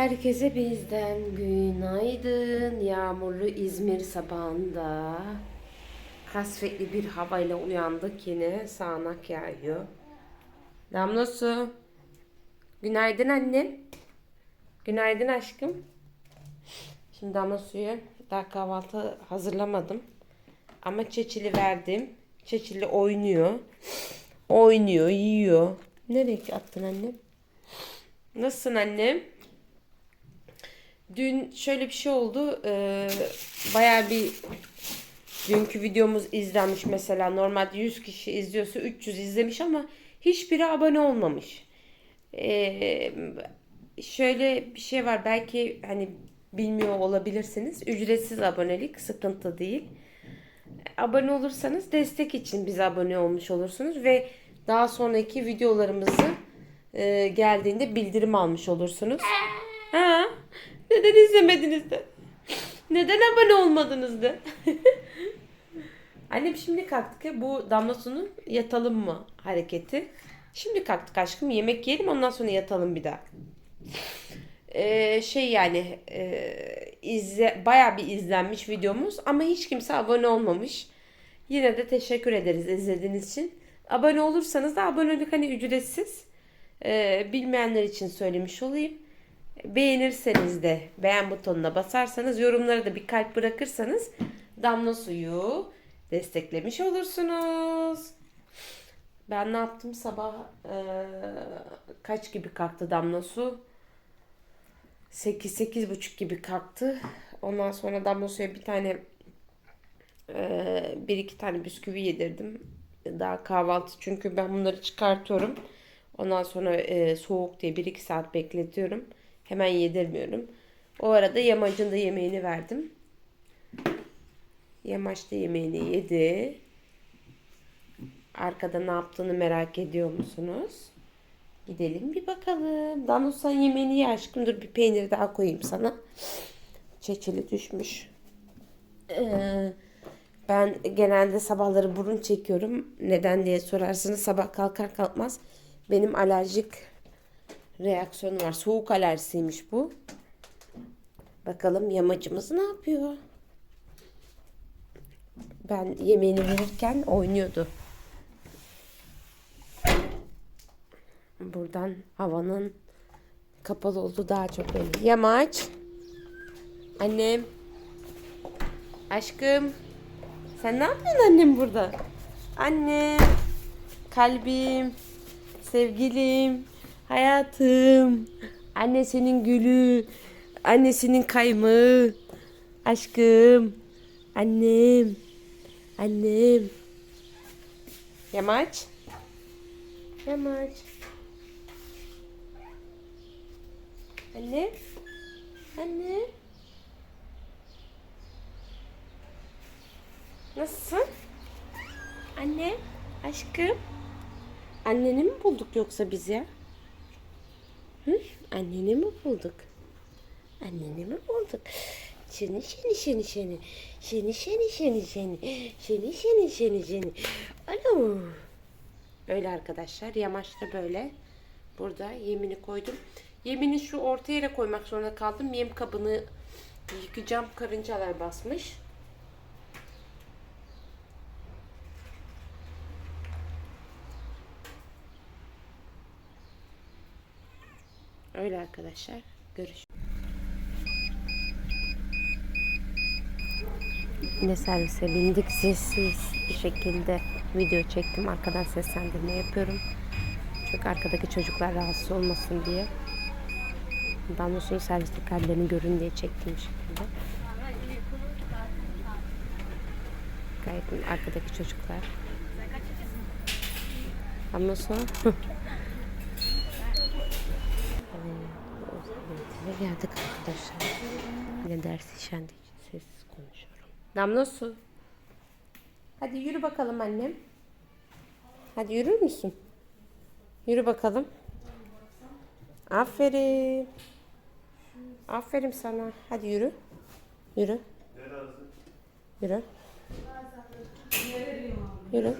Herkese bizden günaydın. Yağmurlu İzmir sabahında kasvetli bir havayla uyandık yine. Sağanak yağıyor. Damla su. Günaydın annem. Günaydın aşkım. Şimdi damla suyu daha kahvaltı hazırlamadım. Ama çeçili verdim. Çeçili oynuyor. Oynuyor, yiyor. Nereye attın annem? Nasılsın annem? Dün şöyle bir şey oldu. Ee, bayağı bir dünkü videomuz izlenmiş mesela. Normalde 100 kişi izliyorsa 300 izlemiş ama hiçbiri abone olmamış. Ee, şöyle bir şey var. Belki hani bilmiyor olabilirsiniz. Ücretsiz abonelik sıkıntı değil. Abone olursanız destek için bize abone olmuş olursunuz ve daha sonraki videolarımızı e, geldiğinde bildirim almış olursunuz. Ha? Neden izlemediniz de? Neden abone olmadınız da? Annem şimdi kalktık bu damla sunun yatalım mı hareketi. Şimdi kalktık aşkım yemek yiyelim ondan sonra yatalım bir daha. Ee, şey yani e, izle, bayağı bir izlenmiş videomuz ama hiç kimse abone olmamış. Yine de teşekkür ederiz izlediğiniz için. Abone olursanız da abonelik hani ücretsiz. Ee, bilmeyenler için söylemiş olayım. Beğenirseniz de beğen butonuna basarsanız yorumlara da bir kalp bırakırsanız damla suyu desteklemiş olursunuz. Ben ne yaptım sabah e, kaç gibi kalktı damla su? 8 buçuk gibi kalktı. Ondan sonra damla suya bir tane e, bir iki tane bisküvi yedirdim. Daha kahvaltı çünkü ben bunları çıkartıyorum. Ondan sonra e, soğuk diye 1-2 saat bekletiyorum. Hemen yedirmiyorum. O arada yamacın da yemeğini verdim. Yamaç da yemeğini yedi. Arkada ne yaptığını merak ediyor musunuz? Gidelim bir bakalım. Danus sen yemeğini ye aşkım. Dur bir peynir daha koyayım sana. Çeçili düşmüş. Ee, ben genelde sabahları burun çekiyorum. Neden diye sorarsınız. Sabah kalkar kalkmaz benim alerjik reaksiyonu var. Soğuk alerjisiymiş bu. Bakalım yamacımız ne yapıyor? Ben yemeğini verirken oynuyordu. Buradan havanın kapalı olduğu daha çok belli. Yamaç. Annem. Aşkım. Sen ne yapıyorsun annem burada? Annem. Kalbim. Sevgilim. Hayatım. Annesinin gülü. Annesinin kaymağı. Aşkım. Annem. Annem. Yamaç. Yamaç. Anne. Anne. Nasılsın? Anne. Aşkım. Anneni mi bulduk yoksa biz ya? Hı? Anneni mi bulduk? Anneni mi bulduk? Şeni şeni şeni şeni. Şeni şeni şeni şeni. Şeni şeni şeni şeni. Alo. Öyle arkadaşlar. Yamaçta böyle. Burada yemini koydum. Yemini şu orta yere koymak zorunda kaldım. Yem kabını yıkayacağım. Karıncalar basmış. Öyle arkadaşlar. Görüşürüz. Yine servise bindik. Sessiz bir şekilde video çektim. Arkadan seslendirme yapıyorum. Çünkü arkadaki çocuklar rahatsız olmasın diye. Damla suyu serviste kalplerini görün diye çektiğim şekilde. Gayet arkadaki çocuklar. Damla su. Evet, eve geldik arkadaşlar. Yine ders işendiği için sessiz konuşuyorum. Damla su. Hadi yürü bakalım annem. Hadi yürür müsün? Yürü bakalım. Aferin. Aferin sana. Hadi yürü. Yürü. Yürü. Yürü.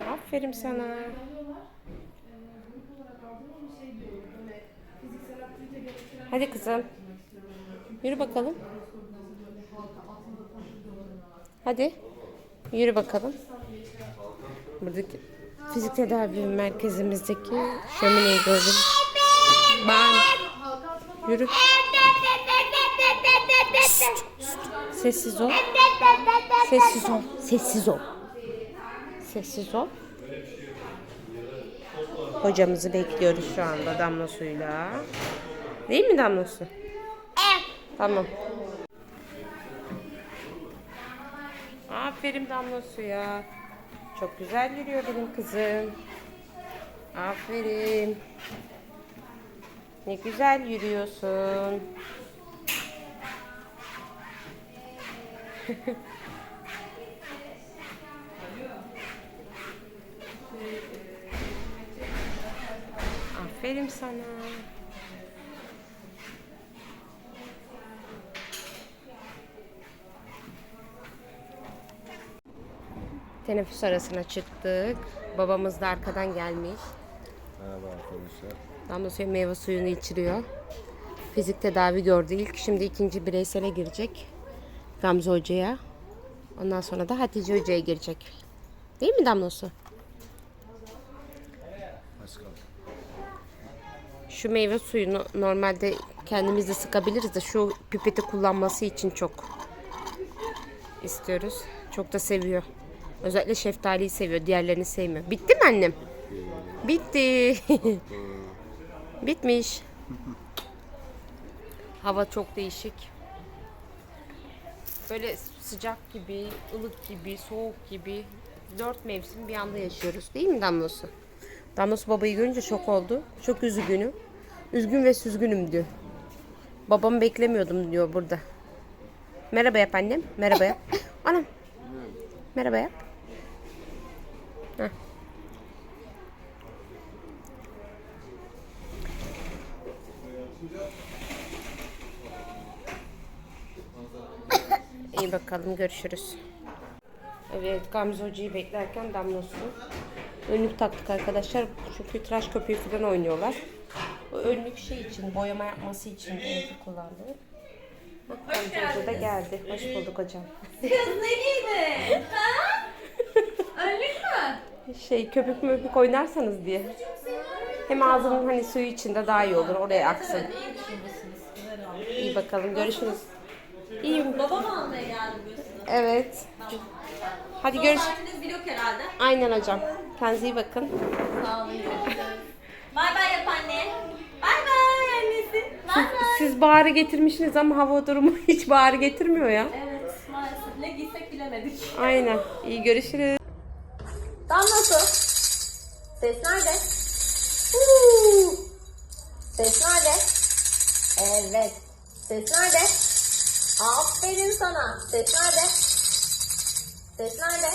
Aferin sana. Hadi kızım. Yürü bakalım. Hadi. Yürü bakalım. Buradaki fizik tedavi merkezimizdeki şömineyi gördüm. Ben. Yürü. Sessiz ol. Sessiz ol. Sessiz ol. Sessiz ol. Hocamızı bekliyoruz şu anda damla suyla. Değil mi damla su? Evet. Tamam. Aferin damla suya. Çok güzel yürüyor benim kızım. Aferin. Ne güzel yürüyorsun. Aferin sana. Teneffüs arasına çıktık. Babamız da arkadan gelmiş. Merhaba arkadaşlar. Damla suyu meyve suyunu içiriyor. Fizik tedavi gördü ilk. Şimdi ikinci bireysele girecek. Gamze Hoca'ya. Ondan sonra da Hatice Hoca'ya girecek. Değil mi Damla su? Şu meyve suyunu normalde kendimiz de sıkabiliriz de şu pipeti kullanması için çok istiyoruz. Çok da seviyor. Özellikle şeftaliyi seviyor. Diğerlerini sevmiyor. Bitti mi annem? Bitti. Bitmiş. Hava çok değişik. Böyle sıcak gibi, ılık gibi, soğuk gibi dört mevsim bir anda yaşıyoruz. Değil mi Damlosu? Damlosu babayı görünce şok oldu. Çok üzgünüm. Üzgün ve süzgünüm diyor. Babamı beklemiyordum diyor burada. Merhaba yap annem. Merhaba yap. Anam. Merhaba yap. Heh. İyi bakalım görüşürüz. Evet Gamze Hoca'yı beklerken Damla Su. Önlük taktık arkadaşlar. Çünkü tıraş köpüğü falan oynuyorlar. Bu önlük şey için, boyama yapması için önlük kullandı. Gamze Hoca da geldi. Hoş bulduk hocam. Kız ne giydin? Şey köpük möpük oynarsanız diye. Hem ağzının hani suyu içinde daha iyi olur. Oraya aksın. İyi bakalım görüşürüz. İyiyim. Babam almaya geldi diyorsun. Evet. Hadi görüş. vlog herhalde. Aynen hocam. Kendinize iyi bakın. Sağ olun. Bay bay yap anne. Bay bay annesi. Bay bay. Siz baharı getirmişsiniz ama hava durumu hiç baharı getirmiyor ya. Evet maalesef ne giysek bilemedik. Aynen. İyi görüşürüz. Ses nerede? Huu. Ses nerede? Evet. Ses nerede? Aferin sana. Ses nerede? Ses nerede?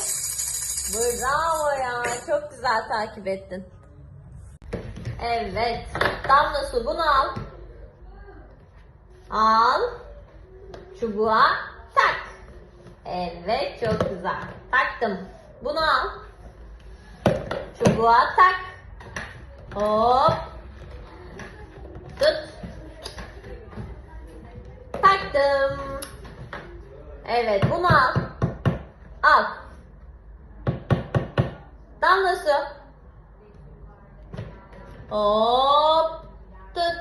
Bravo ya. Çok güzel takip ettin. Evet. Damla su bunu al. Al. Çubuğa tak. Evet çok güzel. Taktım. Bunu al. Çubuğa tak. Hop. Tut. Taktım. Evet bunu al. Al. Damla su. Hop. Tut.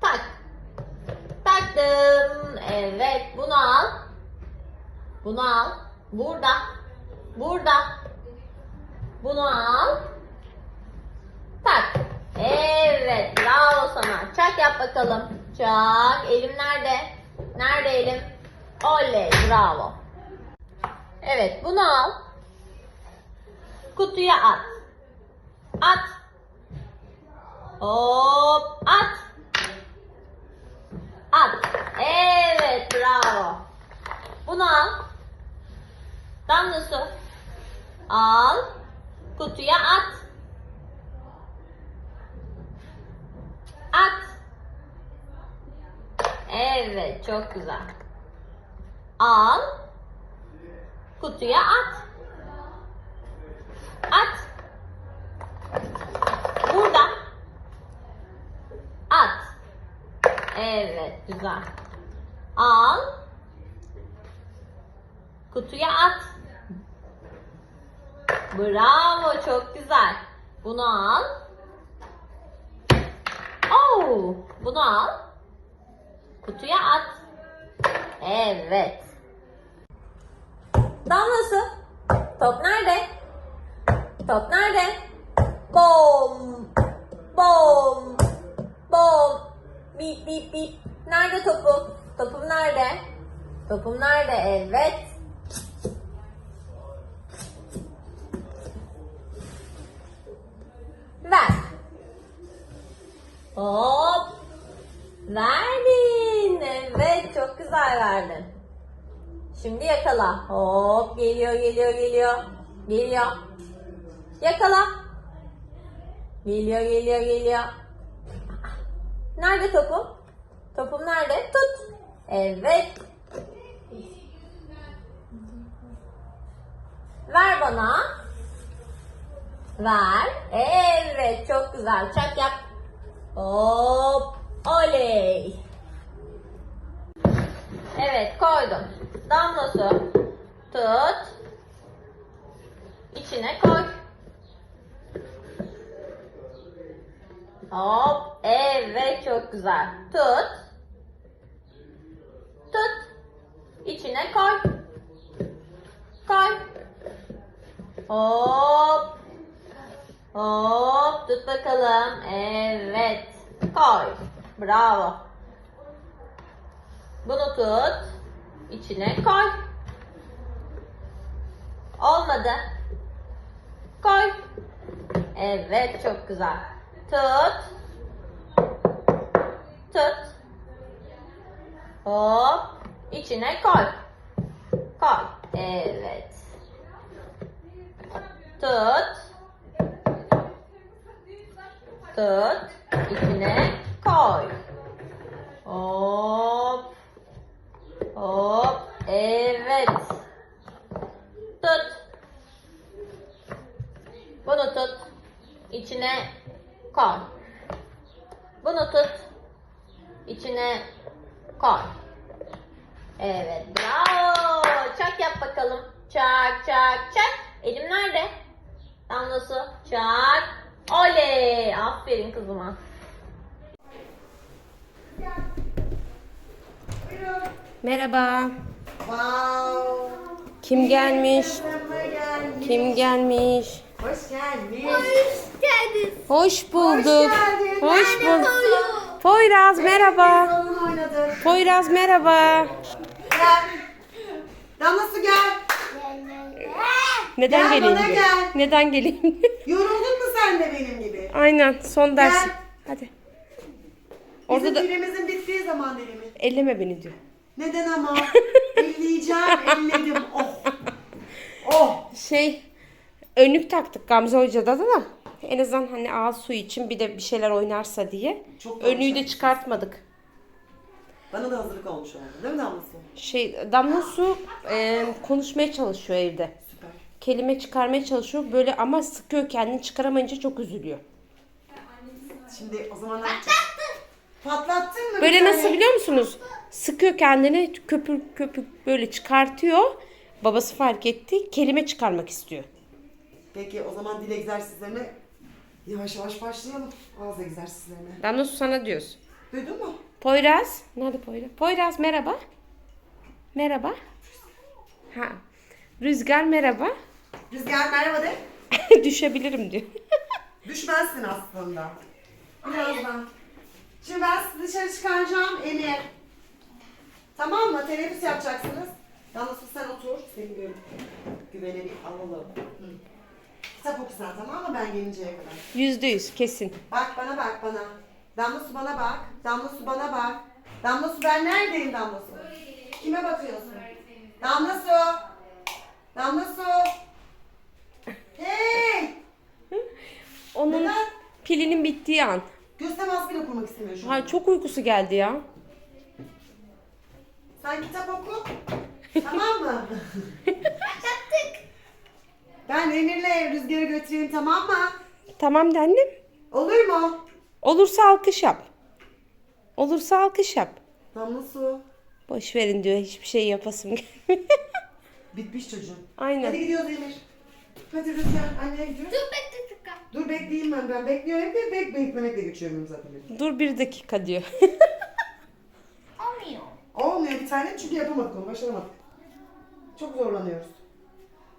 Tak. Taktım. Evet bunu al. Bunu al. Burada. Burada. Bunu al. Tak. Evet. Bravo sana. Çak yap bakalım. Çak. Elim nerede? Nerede elim? Oley. Bravo. Evet. Bunu al. Kutuya at. At. Hop. At. At. Evet. Bravo. Bunu al. Damla su. Al. Kutuya at. At. Evet, çok güzel. Al. Kutuya at. At. Burada. At. Evet güzel. Al. Kutuya at. Bravo çok güzel. Bunu al. Oo, bunu al. Kutuya at. Evet. Damlası. Top nerede? Top nerede? Bom. Bom. Bom. Bip bip bip. Nerede topum? Topum nerede? Topum nerede? Evet. Hop. Verdin. Evet çok güzel verdin. Şimdi yakala. Hop geliyor geliyor geliyor. Geliyor. Yakala. Geliyor geliyor geliyor. Nerede topum? Topum nerede? Tut. Evet. Ver bana. Ver. Evet çok güzel. Çak yap. Hop. Oley. Evet koydum. Damla su. Tut. İçine koy. Hop. Evet çok güzel. Tut. Tut. İçine koy. Koy. Hop. Hop. Tut bakalım. Evet. Koy. Bravo. Bunu tut. İçine koy. Olmadı. Koy. Evet çok güzel. Tut. Tut. Hop. İçine koy. Koy. Evet. Tut. Tut. İçine koy. Hop. Hop. Evet. Tut. Bunu tut. İçine koy. Bunu tut. İçine koy. Evet. Bravo. Çak yap bakalım. Çak çak çak. Elim nerede? Damla su. Çak. Oley. Aferin kızıma. Merhaba. Wow. Kim gelmiş? Merhaba gelmiş. Kim gelmiş? Hoş geldin. Hoş bulduk. geldin. Hoş bulduk. Poyraz merhaba. Poyraz merhaba. Gel. Damla su gel. Neden Gel geleyim? bana diyor. gel. Neden geleyim? Yoruldun sen de benim gibi? Aynen son ders. Gel. Hadi. Bizim Orada da dilimizin bittiği zaman dilimi. elleme beni diyor. Neden ama? Elleyeceğim, elledim. Oh. Oh. Şey önlük taktık Gamze Hoca'da da da. En azından hani ağız suyu için bir de bir şeyler oynarsa diye. Çok Önlüğü de çıkartmadık. Bana da hazırlık olmuş oldu. Değil mi Damla su? Şey Damla Su e, konuşmaya çalışıyor evde. Kelime çıkarmaya çalışıyor böyle ama sıkıyor kendini çıkaramayınca çok üzülüyor. Şimdi o zaman yapacağız? Patlattın mı? Böyle bir nasıl tane? biliyor musunuz? Sıkıyor kendini köpük köpük böyle çıkartıyor. Babası fark etti. Kelime çıkarmak istiyor. Peki o zaman dil egzersizlerine yavaş yavaş başlayalım. Ağız egzersizlerine. Damla Su sana diyoruz. Duydun mu? Poyraz. Nerede Poyraz? Poyraz merhaba. Merhaba. Ha. Rüzgar merhaba. Rüzgar merhaba de. Düşebilirim diyor. Düşmezsin aslında. Birazdan. Şimdi ben sizi dışarı çıkaracağım Emir. Tamam mı? Teneffüs yapacaksınız. Yalnız sen otur. Senin gü güvene bir alalım. Hı. Kitap oku sen tamam mı ben gelinceye kadar? Yüzde yüz kesin. Bak bana bak bana. Damla su bana bak. Damla su bana bak. Damla su ben neredeyim Damla su? Kime bakıyorsun? Damla su. Damla su. Hey! Onun Neden? pilinin bittiği an. Göz teması bile kurmak istemiyor şu an. Ay çok uykusu geldi ya. Sen kitap oku. tamam mı? Ben Emir'le Rüzgar'ı götüreyim tamam mı? Tamam de annem. Olur mu? Olursa alkış yap. Olursa alkış yap. Damla su. Boş verin diyor. Hiçbir şey yapasım gelmiyor. Bitmiş çocuğum. Aynen. Hadi gidiyoruz Emir. Hadi Rüzgar anneye gidiyoruz. Dur bekle tıka. Dur bekleyeyim ben. Ben bekliyorum. Bek, bek, beklemekle geçiyorum zaten. benim. Dur bir dakika diyor. Olmuyor. Olmuyor bir tane çünkü yapamadık onu. Başaramadık. Çok zorlanıyoruz.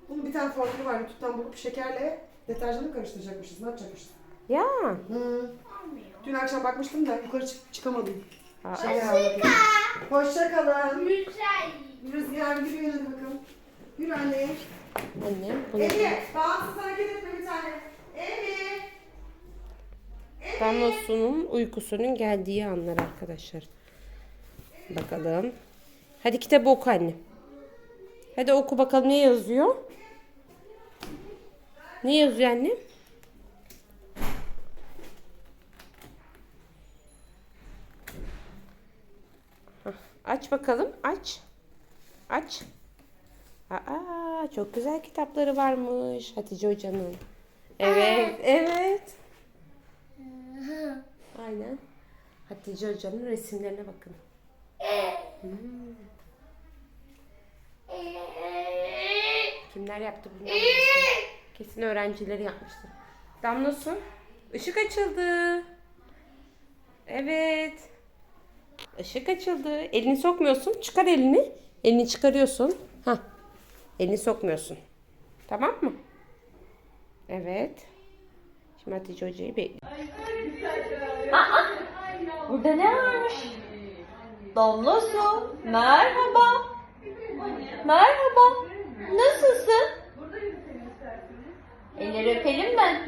Bunun bir tane formülü var. YouTube'dan bulup şekerle deterjanı karıştıracakmışız. Ne yapacakmışız? ya. Hmm. Dün akşam bakmıştım da yukarı çık çıkamadım. Şey. Hoşça kalın. Güzel. Rüzgar yürüyün hadi bakalım. Yürü anne. Anne bunu Emir, bağımsız hareket etme bir tane. Emir. Damla Su'nun uykusunun geldiği anlar arkadaşlar. Bakalım. Hadi kitabı oku anne. Hadi oku bakalım ne yazıyor? Ne yazıyor anne? Hah, Aç bakalım. Aç. Aç. Aa, çok güzel kitapları varmış Hatice Hoca'nın. Evet, evet. Aynen. Hatice Hoca'nın resimlerine bakın. Hmm. Kimler yaptı bunları? Kesin öğrencileri yapmıştır. Damla su. Işık açıldı. Evet. Işık açıldı. Elini sokmuyorsun. Çıkar elini. Elini çıkarıyorsun. Elini sokmuyorsun. Tamam mı? Evet. Şimdi Hatice Hoca'yı bekliyoruz. Burada ne varmış? Damla su. Merhaba. Merhaba. Nasılsın? Elleri öpelim mi?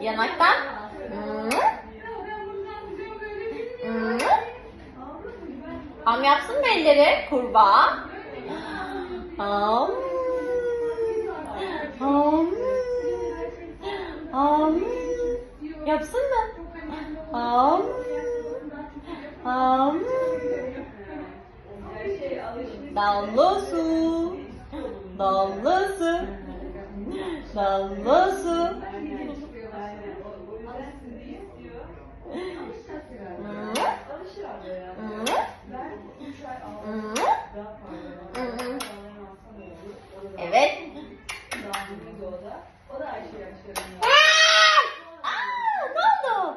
Yanaktan. Am yapsın mı elleri? Kurbağa. Am. Am. Am. Yapsın mı? Am. Am. Damla su. Damla su. Damla su. Evet. Aa, ne oldu?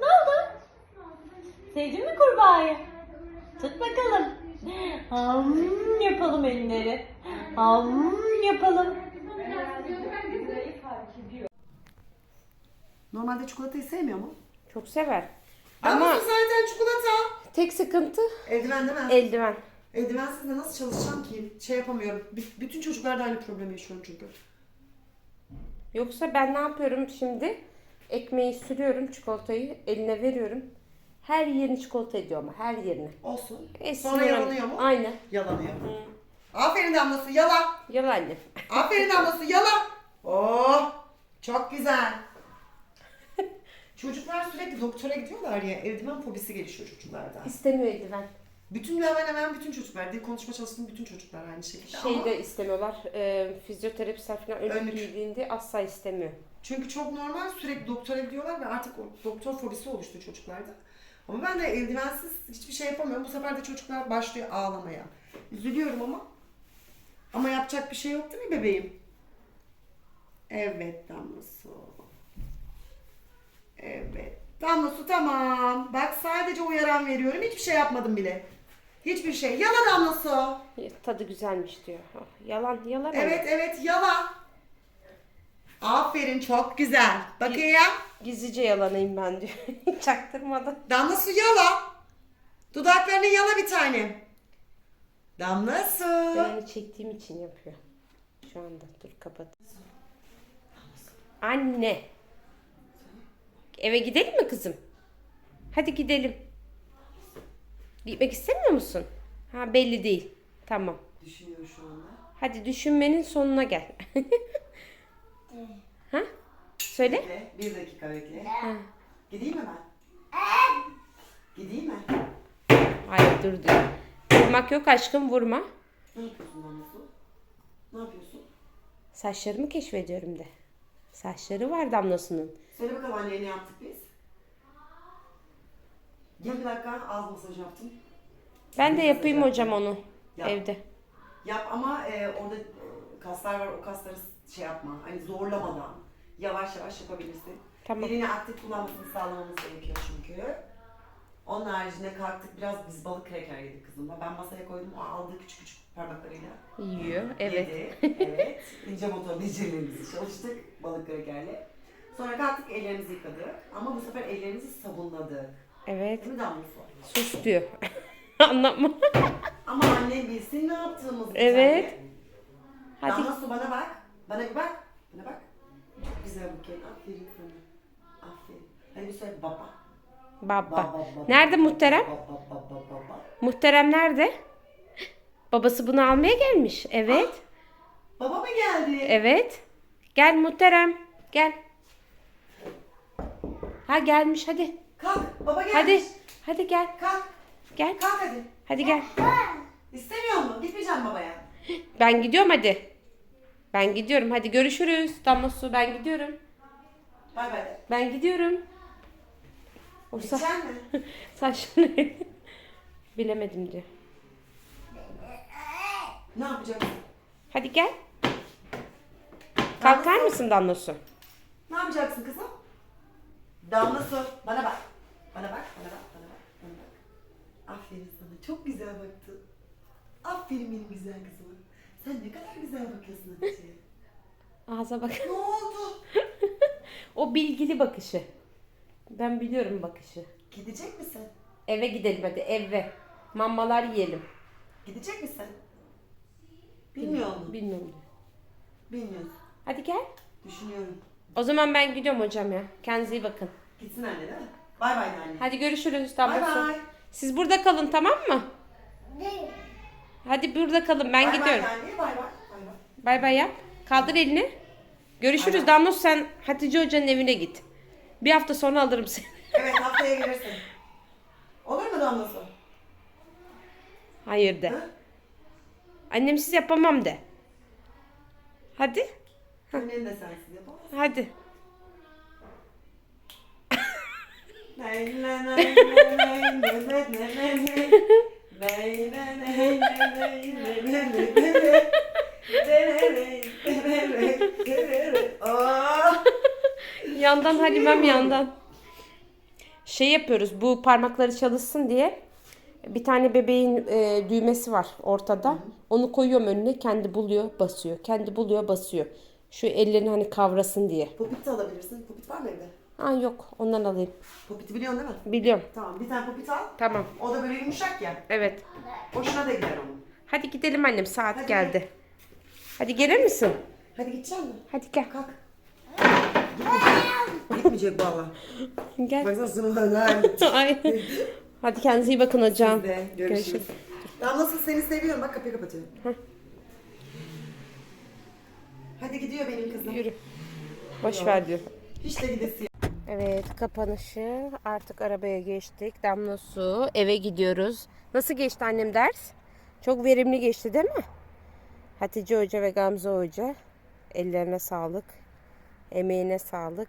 Ne oldu? Sevdin mi kurbağayı? Tut bakalım. Ham yapalım elleri. Ham yapalım. Normalde çikolatayı sevmiyor mu? Çok sever. Ama Ama zaten çikolata. tek sıkıntı Eldiven değil mi? eldiven. Eldivensiz de nasıl çalışacağım ki? Şey yapamıyorum. B- bütün çocuklar da aynı problemi yaşıyorum çünkü. Yoksa ben ne yapıyorum şimdi? Ekmeği sürüyorum, çikolatayı eline veriyorum. Her yerini çikolata ediyor ama her yerini. Olsun. E, Sonra yalanıyor mu? Aynen. Yalanıyor. Aferin damlası yala. Yalan annem. Aferin damlası yala. Oh çok güzel. Çocuklar sürekli doktora gidiyorlar ya eldiven fobisi gelişiyor çocuklarda. İstemiyor eldiven. Bütün hemen hemen bütün çocuklar, dil konuşma çalıştığım bütün çocuklar aynı şekilde Şey de istemiyorlar. E, fizyoterapistler falan önlük Önlük. giydiğinde asla istemiyor. çünkü çok normal sürekli doktora gidiyorlar ve artık doktor fobisi oluştu çocuklarda. Ama ben de eldivensiz hiçbir şey yapamıyorum. Bu sefer de çocuklar başlıyor ağlamaya. Üzülüyorum ama. Ama yapacak bir şey yok değil mi bebeğim? Evet Damla Su. Evet. Damla Su tamam. Bak sadece uyaran veriyorum. Hiçbir şey yapmadım bile. Hiçbir şey. Yala Damla Su. Tadı güzelmiş diyor. Yalan, yalan. Evet evet yala. Aferin çok güzel. Bakayım. Gizlice yalanayım ben diyor. Çaktırmadan. Damla su yala. Dudaklarını yala bir tane. Damla su. Onu çektiğim için yapıyor. Şu anda. Dur kapat. Anne. Eve gidelim mi kızım? Hadi gidelim. Gitmek istemiyor musun? Ha belli değil. Tamam. Düşünüyor şu anda. Hadi düşünmenin sonuna gel. ha? Söyle. Bekle. Bir dakika bekle. Ha. Gideyim mi ben? Gideyim mi? Hayır dur dur. Vurmak yok aşkım vurma. Ne yapıyorsun Damla su? Ne yapıyorsun? Saçlarımı keşfediyorum de. Saçları var damlasının. Söyle bakalım anneye ne yaptık biz? Gel bir dakika ağız masajı yaptım. Ben de yapayım hocam onu Yap. evde. Yap ama e, orada e, kaslar var o kasları şey yapma. Hani zorlamadan yavaş yavaş yapabilirsin. Tamam. Dilini aktif kullanmasını sağlamamız gerekiyor çünkü. Onun haricinde kalktık biraz biz balık kreker yedik kızımla. Ben masaya koydum o aldı küçük küçük parmaklarıyla. Yiyor. Evet. Yedi. evet. İnce motor becerilerimizi çalıştık balık krekerle. Sonra kalktık ellerimizi yıkadık. Ama bu sefer ellerimizi sabunladık. Evet. Değil mi Damlası? Sus diyor. Anlatma. Ama annem bilsin ne yaptığımızı. Evet. Hadi. Damla su bana bak. Bana bir bak. Bana bak. Çok güzel bakıyorsun. Aferin sana. Aferin. Hadi bir söyle baba. Baba. Nerede muhterem? Baba baba baba. Muhterem nerede? Babası bunu almaya gelmiş. Evet. Baba mı geldi? Evet. Gel muhterem. Gel. Ha gelmiş hadi. Kalk. Baba gelmiş. Hadi. Hadi gel. Kalk. Gel. Kalk hadi. Hadi gel. İstemiyor mu? Gitmeyeceğim babaya. Ben gidiyorum hadi. Ben gidiyorum. Hadi görüşürüz. Damla su ben gidiyorum. Bay bay. Ben gidiyorum. O sa- Gidecek mi? saçlarını bilemedim diyor. Ne yapacaksın? Hadi gel. Kalkar mısın Damla su? Ne yapacaksın kızım? Damla. Bana bak. Bana bak. Bana bak. Bana bak. Bana bak. Aferin sana. Çok güzel baktın. Aferin benim güzel kızıma. Sen ne kadar güzel bakıyorsun Hatice. Ağza bak. ne oldu? O bilgili bakışı. Ben biliyorum bakışı. Gidecek misin? Eve gidelim hadi eve. Mamalar yiyelim. Gidecek misin? Bilmiyor musun? Bilmiyorum. Bilmiyorsun. Hadi gel. Düşünüyorum. O zaman ben gidiyorum hocam ya. Kendinize iyi bakın. Gitsin anne değil mi? Bay bay anne. Hadi görüşürüz Bay su. bay. Siz burada kalın tamam mı? Hadi burada kalın ben Bay gidiyorum. Bay. Bay bay. Bay bay. Bay bay yap. Kaldır elini. Görüşürüz Bay. Damla sen Hatice Hoca'nın evine git. Bir hafta sonra alırım seni. Evet haftaya gelirsin. Olur mu Damla su? Hayır de. Ha? Annemsiz yapamam de. Hadi. Annen de sensiz yapamaz. Hadi. Nay, nay, nay, nay, nay, nay, nay, nay, yandan Halimem yandan. Şey yapıyoruz bu parmakları çalışsın diye. Bir tane bebeğin e, düğmesi var ortada. Onu koyuyorum önüne kendi buluyor basıyor. Kendi buluyor basıyor. Şu ellerini hani kavrasın diye. Popit de alabilirsin. Popit var mı evde? Aa yok ondan alayım. Popit'i biliyorsun değil mi? Biliyorum. Tamam bir tane popit al. Tamam. O da böyle yumuşak ya. Evet. Hoşuna da gider onun. Hadi gidelim annem saat Hadi geldi. Hadi gelir misin? Hadi gidecek misin? Hadi gel. Kalk. Gitmeyecek. Valla. Gel. Baksana sınıfına Ay. Hadi kendinize iyi bakın hocam. de görüşürüz. Ya nasıl seni seviyorum. Bak kapıyı kapatıyorum. Hadi gidiyor benim kızım. Yürü. Boş ver diyor. Hiç de gidesi. Evet kapanışı artık arabaya geçtik. Damla su eve gidiyoruz. Nasıl geçti annem ders? Çok verimli geçti değil mi? Hatice Hoca ve Gamze Hoca ellerine sağlık. Emeğine sağlık.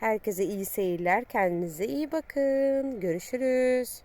Herkese iyi seyirler. Kendinize iyi bakın. Görüşürüz.